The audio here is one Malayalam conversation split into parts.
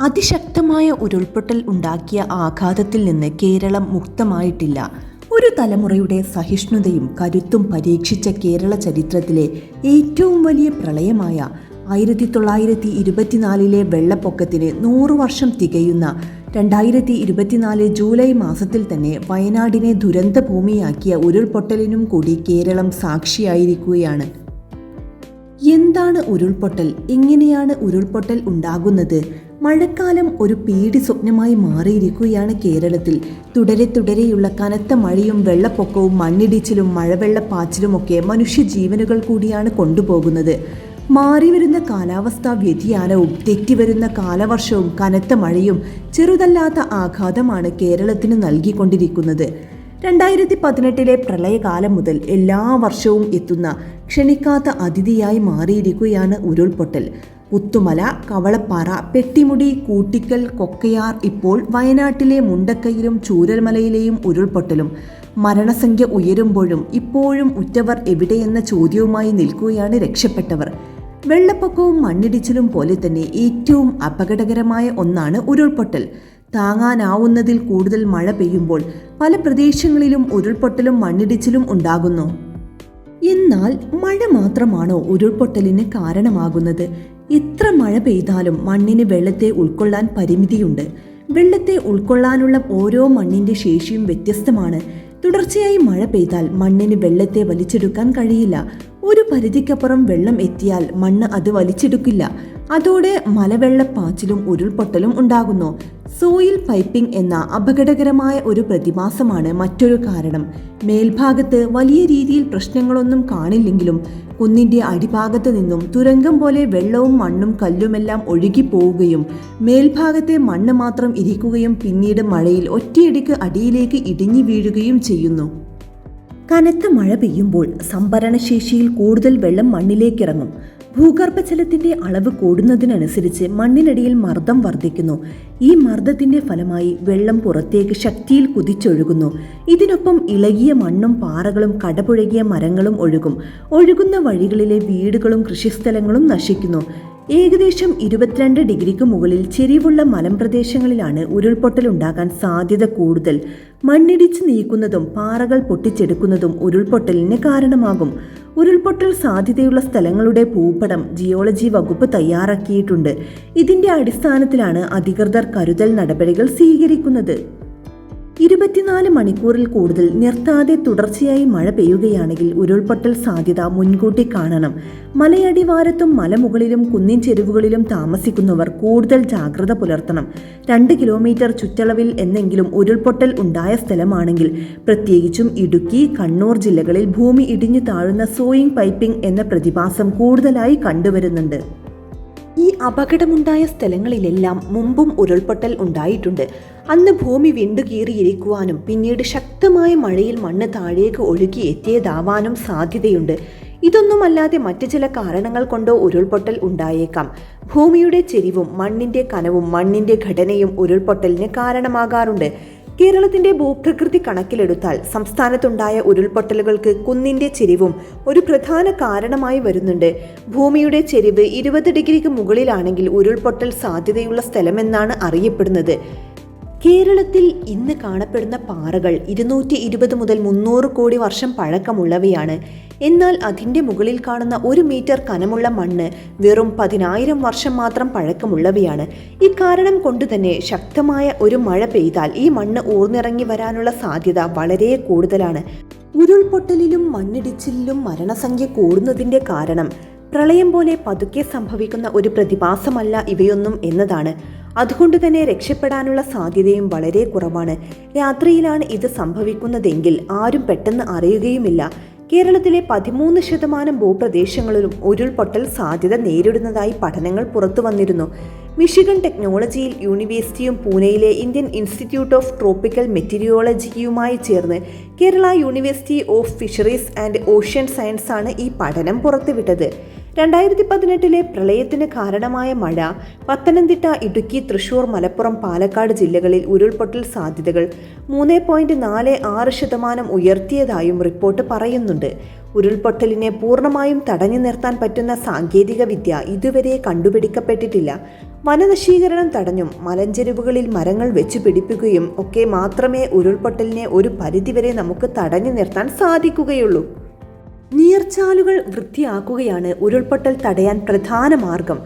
അതിശക്തമായ ഉരുൾപൊട്ടൽ ഉണ്ടാക്കിയ ആഘാതത്തിൽ നിന്ന് കേരളം മുക്തമായിട്ടില്ല. ഒരു തലമുറയുടെ സഹിഷ്ണുതയും കരുത്തും പരീക്ഷിച്ച കേരള ചരിത്രത്തിലെ ഏറ്റവും വലിയ പ്രളയമായ ആയിരത്തി തൊള്ളായിരത്തി ഇരുപത്തിനാലിലെ വെള്ളപ്പൊക്കത്തിന് നൂറു വർഷം തികയുന്ന രണ്ടായിരത്തി ഇരുപത്തിനാല് ജൂലൈ മാസത്തിൽ തന്നെ വയനാടിനെ ദുരന്തഭൂമിയാക്കിയ ഉരുൾപൊട്ടലിനും കൂടി കേരളം സാക്ഷിയായിരിക്കുകയാണ്. എന്താണ് ഉരുൾപൊട്ടൽ? എങ്ങനെയാണ് ഉരുൾപൊട്ടൽ ഉണ്ടാകുന്നത്? മഴക്കാലം ഒരു പേടി സ്വപ്നമായി മാറിയിരിക്കുകയാണ് കേരളത്തിൽ. തുടരെ തുടരെയുള്ള കനത്ത മഴയും വെള്ളപ്പൊക്കവും മണ്ണിടിച്ചിലും മഴവെള്ളപ്പാച്ചിലുമൊക്കെ മനുഷ്യജീവനുകൾ കൂടിയാണ് കൊണ്ടുപോകുന്നത്. മാറിവരുന്ന കാലാവസ്ഥാ വ്യതിയാനവും തെറ്റിവരുന്ന കാലവർഷവും കനത്ത മഴയും ചെറുതല്ലാത്ത ആഘാതമാണ് കേരളത്തിന് നൽകിക്കൊണ്ടിരിക്കുന്നത്. രണ്ടായിരത്തി പതിനെട്ടിലെ പ്രളയകാലം മുതൽ എല്ലാ വർഷവും എത്തുന്ന ക്ഷണിക്കാത്ത അതിഥിയായി മാറിയിരിക്കുകയാണ് ഉരുൾപൊട്ടൽ. പുത്തുമല കവളപ്പാറ പെട്ടിമുടി കൂട്ടിക്കൽ കൊക്കയാർ ഇപ്പോൾ വയനാട്ടിലെ മുണ്ടക്കയിലും ചൂരൽമലയിലെയും ഉരുൾപൊട്ടലും. മരണസംഖ്യ ഉയരുമ്പോഴും ഇപ്പോഴും ഉറ്റവർ എവിടെയെന്ന ചോദ്യവുമായി നിൽക്കുകയാണ് രക്ഷപ്പെട്ടവർ. വെള്ളപ്പൊക്കവും മണ്ണിടിച്ചിലും പോലെ തന്നെ ഏറ്റവും അപകടകരമായ ഒന്നാണ് ഉരുൾപൊട്ടൽ. താങ്ങാനാവുന്നതിൽ കൂടുതൽ മഴ പെയ്യുമ്പോൾ പല പ്രദേശങ്ങളിലും ഉരുൾപൊട്ടലും മണ്ണിടിച്ചിലും ഉണ്ടാകുന്നു. എന്നാൽ മഴ മാത്രമാണോ ഉരുൾപൊട്ടലിന് കാരണമാകുന്നത്? എത്ര മഴ പെയ്താലും മണ്ണിന് വെള്ളത്തെ ഉൾക്കൊള്ളാൻ പരിമിതിയുണ്ട്. വെള്ളത്തെ ഉൾക്കൊള്ളാനുള്ള ഓരോ മണ്ണിന്റെ ശേഷിയും വ്യത്യസ്തമാണ്. തുടർച്ചയായി മഴ പെയ്താൽ മണ്ണിന് വെള്ളത്തെ വലിച്ചെടുക്കാൻ കഴിയില്ല. ഒരു പരിധിക്കപ്പുറം വെള്ളം എത്തിയാൽ മണ്ണ് അത് വലിച്ചെടുക്കില്ല. അതോടെ മലവെള്ളപ്പാച്ചിലും ഉരുൾപൊട്ടലും ഉണ്ടാകുന്നു. സോയിൽ പൈപ്പിംഗ് എന്ന അപകടകരമായ ഒരു പ്രതിഭാസമാണ് മറ്റൊരു കാരണം. മേൽഭാഗത്ത് വലിയ രീതിയിൽ പ്രശ്നങ്ങളൊന്നും കാണില്ലെങ്കിലും കുന്നിന്റെ അടിഭാഗത്ത് നിന്നും തുരങ്കം പോലെ വെള്ളവും മണ്ണും കല്ലുമെല്ലാം ഒഴുകിപ്പോവുകയും മേൽഭാഗത്തെ മണ്ണ് മാത്രം ഇരിക്കുകയും പിന്നീട് മഴയിൽ ഒറ്റയടിക്ക് അടിയിലേക്ക് ഇടിഞ്ഞു വീഴുകയും ചെയ്യുന്നു. കനത്ത മഴ പെയ്യുമ്പോൾ സംഭരണശേഷിയിൽ കൂടുതൽ വെള്ളം മണ്ണിലേക്കിറങ്ങും. ഭൂഗർഭജലത്തിന്റെ അളവ് കൂടുന്നതിനനുസരിച്ച് മണ്ണിനടിയിൽ മർദ്ദം വർദ്ധിക്കുന്നു. ഈ മർദ്ദത്തിന്റെ ഫലമായി വെള്ളം പുറത്തേക്ക് ശക്തിയിൽ കുതിച്ചൊഴുകുന്നു. ഇതിനൊപ്പം ഇളകിയ മണ്ണും പാറകളും കടപുഴകിയ മരങ്ങളും ഒഴുകും. ഒഴുകുന്ന വഴികളിലെ വീടുകളും കൃഷിസ്ഥലങ്ങളും നശിക്കുന്നു. ഏകദേശം ഇരുപത്തിരണ്ട് ഡിഗ്രിക്ക് മുകളിൽ ചെരിവുള്ള മലമ്പ്രദേശങ്ങളിലാണ് ഉരുൾപൊട്ടൽ ഉണ്ടാകാൻ സാധ്യത കൂടുതൽ. മണ്ണിടിച്ച് നീക്കുന്നതും പാറകൾ പൊട്ടിച്ചെടുക്കുന്നതും ഉരുൾപൊട്ടലിന് കാരണമാകും. ഉരുൾപൊട്ടൽ സാധ്യതയുള്ള സ്ഥലങ്ങളുടെ ഭൂപടം ജിയോളജി വകുപ്പ് തയ്യാറാക്കിയിട്ടുണ്ട്. ഇതിന്റെ അടിസ്ഥാനത്തിലാണ് അധികൃതർ കരുതൽ നടപടികൾ സ്വീകരിക്കുന്നത്. ഇരുപത്തിനാല് മണിക്കൂറിൽ കൂടുതൽ നിർത്താതെ തുടർച്ചയായി മഴ പെയ്യുകയാണെങ്കിൽ ഉരുൾപൊട്ടൽ സാധ്യത മുൻകൂട്ടി കാണണം. മലയടിവാരത്തും മലമുകളിലും കുന്നിൻ ചെരുവുകളിലും താമസിക്കുന്നവർ കൂടുതൽ ജാഗ്രത പുലർത്തണം. രണ്ട് കിലോമീറ്റർ ചുറ്റളവിൽ എന്നെങ്കിലും ഉരുൾപൊട്ടൽ ഉണ്ടായ സ്ഥലമാണെങ്കിൽ പ്രത്യേകിച്ചും ഇടുക്കി കണ്ണൂർ ജില്ലകളിൽ ഭൂമി ഇടിഞ്ഞു താഴുന്ന സോയിങ് പൈപ്പിംഗ് എന്ന പ്രതിഭാസം കൂടുതലായി കണ്ടുവരുന്നുണ്ട്. ഈ അപകടമുണ്ടായ സ്ഥലങ്ങളിലെല്ലാം മുമ്പും ഉരുൾപൊട്ടൽ ഉണ്ടായിട്ടുണ്ട്. അന്ന് ഭൂമി വിണ്ടുകീറിയിരിക്കുവാനും പിന്നീട് ശക്തമായ മഴയിൽ മണ്ണ് താഴേക്ക് ഒഴുകി എത്തിയതാവാനും സാധ്യതയുണ്ട്. ഇതൊന്നുമല്ലാതെ മറ്റു ചില കാരണങ്ങൾ കൊണ്ടോ ഉരുൾപൊട്ടൽ ഉണ്ടായേക്കാം. ഭൂമിയുടെ ചെരിവും മണ്ണിന്റെ കനവും മണ്ണിന്റെ ഘടനയും ഉരുൾപൊട്ടലിന് കാരണമാകാറുണ്ട്. കേരളത്തിന്റെ ഭൂപ്രകൃതി കണക്കിലെടുത്താൽ സംസ്ഥാനത്തുണ്ടായ ഉരുൾപൊട്ടലുകൾക്ക് കുന്നിന്റെ ചെരിവും ഒരു പ്രധാന കാരണമായി വരുന്നുണ്ട്. ഭൂമിയുടെ ചെരിവ് ഇരുപത് ഡിഗ്രിക്ക് മുകളിലാണെങ്കിൽ ഉരുൾപൊട്ടൽ സാധ്യതയുള്ള സ്ഥലമെന്നാണ് അറിയപ്പെടുന്നത്. കേരളത്തിൽ ഇന്ന് കാണപ്പെടുന്ന പാറകൾ ഇരുന്നൂറ്റി ഇരുപത് മുതൽ മുന്നൂറ് കോടി വർഷം പഴക്കമുള്ളവയാണ്. എന്നാൽ അതിന്റെ മുകളിൽ കാണുന്ന ഒരു മീറ്റർ കനമുള്ള മണ്ണ് വെറും പതിനായിരം വർഷം മാത്രം പഴക്കമുള്ളവയാണ്. ഇക്കാരണം കൊണ്ട് തന്നെ ശക്തമായ ഒരു മഴ പെയ്താൽ ഈ മണ്ണ് ഊർന്നിറങ്ങി വരാനുള്ള സാധ്യത വളരെ കൂടുതലാണ്. ഉരുൾപൊട്ടലിലും മണ്ണിടിച്ചിലിലും മരണസംഖ്യ കൂടുന്നതിന്റെ കാരണം പ്രളയം പോലെ പതുക്കെ സംഭവിക്കുന്ന ഒരു പ്രതിഭാസമല്ല ഇവയൊന്നും എന്നതാണ്. അതുകൊണ്ട് തന്നെ രക്ഷപ്പെടാനുള്ള സാധ്യതയും വളരെ കുറവാണ്. രാത്രിയിലാണ് ഇത് സംഭവിക്കുന്നതെങ്കിൽ ആരും പെട്ടെന്ന് അറിയുകയുമില്ല. കേരളത്തിലെ പതിമൂന്ന് ശതമാനം ഭൂപ്രദേശങ്ങളിലും ഉരുൾപൊട്ടൽ സാധ്യത നേരിടുന്നതായി പഠനങ്ങൾ പുറത്തു വന്നിരുന്നു. മിഷിഗൺ ടെക്നോളജിയിൽ യൂണിവേഴ്സിറ്റിയും പൂനെയിലെ ഇന്ത്യൻ ഇൻസ്റ്റിറ്റ്യൂട്ട് ഓഫ് ട്രോപ്പിക്കൽ മെറ്റീരിയോളജിയുമായി ചേർന്ന് Kerala university of fisheries and ocean science ആണ് ഈ പഠനം പുറത്തുവിട്ടത്. രണ്ടായിരത്തി പതിനെട്ടിലെ പ്രളയത്തിന് കാരണമായ മഴ പത്തനംതിട്ട ഇടുക്കി തൃശൂർ മലപ്പുറം പാലക്കാട് ജില്ലകളിൽ ഉരുൾപൊട്ടൽ സാധ്യതകൾ മൂന്ന് പോയിന്റ് നാല് ആറ് ശതമാനം ഉയർത്തിയതായും റിപ്പോർട്ട് പറയുന്നുണ്ട്. ഉരുൾപൊട്ടലിനെ പൂർണമായും തടഞ്ഞു നിർത്താൻ പറ്റുന്ന സാങ്കേതിക വിദ്യ ഇതുവരെ കണ്ടുപിടിക്കപ്പെട്ടിട്ടില്ല. വനനശീകരണം തടഞ്ഞും മലഞ്ചെരുവുകളിൽ മരങ്ങൾ വെച്ച് പിടിപ്പിക്കുകയും ഒക്കെ മാത്രമേ ഉരുൾപൊട്ടലിനെ ഒരു പരിധിവരെ നമുക്ക് തടഞ്ഞു നിർത്താൻ സാധിക്കുകയുള്ളൂ. നീർച്ചാലുകൾ വൃത്തിയാക്കുകയാണ് ഉരുൾപൊട്ടൽ തടയാൻ പ്രധാന മാർഗം.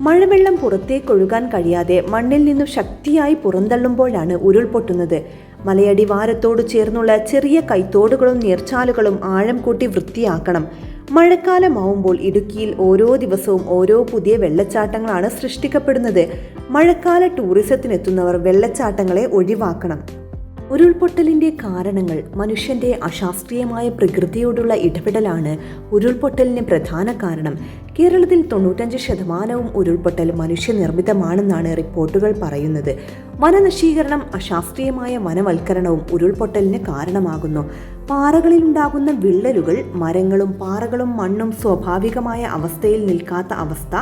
മഴവെള്ളം പുറത്തേക്കൊഴുകാൻ കഴിയാതെ മണ്ണിൽ നിന്നും ശക്തിയായി പുറന്തള്ളുമ്പോഴാണ് ഉരുൾപൊട്ടുന്നത്. മലയടിവാരത്തോട് ചേർന്നുള്ള ചെറിയ കൈത്തോടുകളും നീർച്ചാലുകളും ആഴം കൂട്ടി വൃത്തിയാക്കണം. മഴക്കാലമാവുമ്പോൾ ഇടുക്കിയിൽ ഓരോ ദിവസവും ഓരോ പുതിയ വെള്ളച്ചാട്ടങ്ങളാണ് സൃഷ്ടിക്കപ്പെടുന്നത്. മഴക്കാല ടൂറിസത്തിനെത്തുന്നവർ വെള്ളച്ചാട്ടങ്ങളെ ഒഴിവാക്കണം. ഉരുൾപൊട്ടലിന്റെ കാരണങ്ങൾ മനുഷ്യന്റെ അശാസ്ത്രീയമായ പ്രകൃതിയോടുള്ള ഇടപെടലാണ് ഉരുൾപൊട്ടലിന് പ്രധാന കാരണം. കേരളത്തിൽ തൊണ്ണൂറ്റഞ്ച് ശതമാനവും ഉരുൾപൊട്ടൽ മനുഷ്യനിർമ്മിതമാണെന്നാണ് റിപ്പോർട്ടുകൾ പറയുന്നത്. വനനശീകരണം അശാസ്ത്രീയമായ വനവൽക്കരണവും ഉരുൾപൊട്ടലിന് കാരണമാകുന്നു. പാറകളിൽ ഉണ്ടാകുന്ന വിള്ളലുകൾ മരങ്ങളും പാറകളും മണ്ണും സ്വാഭാവികമായ അവസ്ഥയിൽ നിൽക്കാത്ത അവസ്ഥ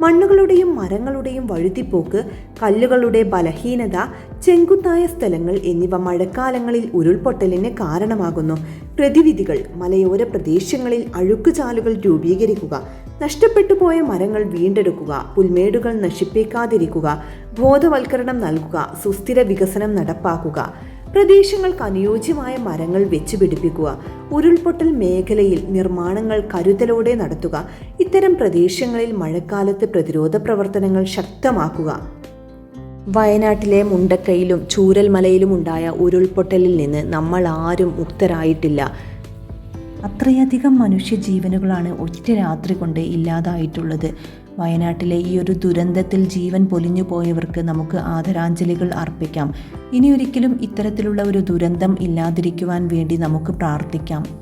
മണ്ണുകളുടെയും മരങ്ങളുടെയും വഴുതിപ്പോക്ക് കല്ലുകളുടെ ബലഹീനത ചെങ്കുത്തായ സ്ഥലങ്ങൾ എന്നിവ മഴക്കാലങ്ങളിൽ ഉരുൾപൊട്ടലിന് കാരണമാകുന്നു. പ്രതിവിധികൾ മലയോര പ്രദേശങ്ങളിൽ അഴുക്കുചാലുകൾ രൂപീകരിക്കുക നഷ്ടപ്പെട്ടു പോയ മരങ്ങൾ വീണ്ടെടുക്കുക പുൽമേടുകൾ നശിപ്പിക്കാതിരിക്കുക ബോധവൽക്കരണം നൽകുക സുസ്ഥിര വികസനം നടപ്പാക്കുക. പ്രദേശങ്ങൾക്ക് അനുയോജ്യമായ മരങ്ങൾ വെച്ചുപിടിപ്പിക്കുക ഉരുൾപൊട്ടൽ മേഖലയിൽ നിർമ്മാണങ്ങൾ കരുതലോടെ നടത്തുക ഇത്തരം പ്രദേശങ്ങളിൽ മഴക്കാലത്ത് പ്രതിരോധ പ്രവർത്തനങ്ങൾ ശക്തമാക്കുക. വയനാട്ടിലെ മുണ്ടക്കയിലും ചൂരൽമലയിലും ഉണ്ടായ ഉരുൾപൊട്ടലിൽ നിന്ന് നമ്മൾ ആരും മുക്തരായിട്ടില്ല. അത്രയധികം മനുഷ്യജീവനുകളാണ് ഒറ്റ രാത്രി കൊണ്ട് ഇല്ലാതായിട്ടുള്ളത്. വയനാട്ടിലെ ഈ ഒരു ദുരന്തത്തിൽ ജീവൻ പൊലിഞ്ഞു പോയവർക്ക് നമുക്ക് ആദരാഞ്ജലികൾ അർപ്പിക്കാം. ഇനിയൊരിക്കലും ഇത്തരത്തിലുള്ള ഒരു ദുരന്തം ഇല്ലാതിരിക്കുവാൻ വേണ്ടി നമുക്ക് പ്രാർത്ഥിക്കാം.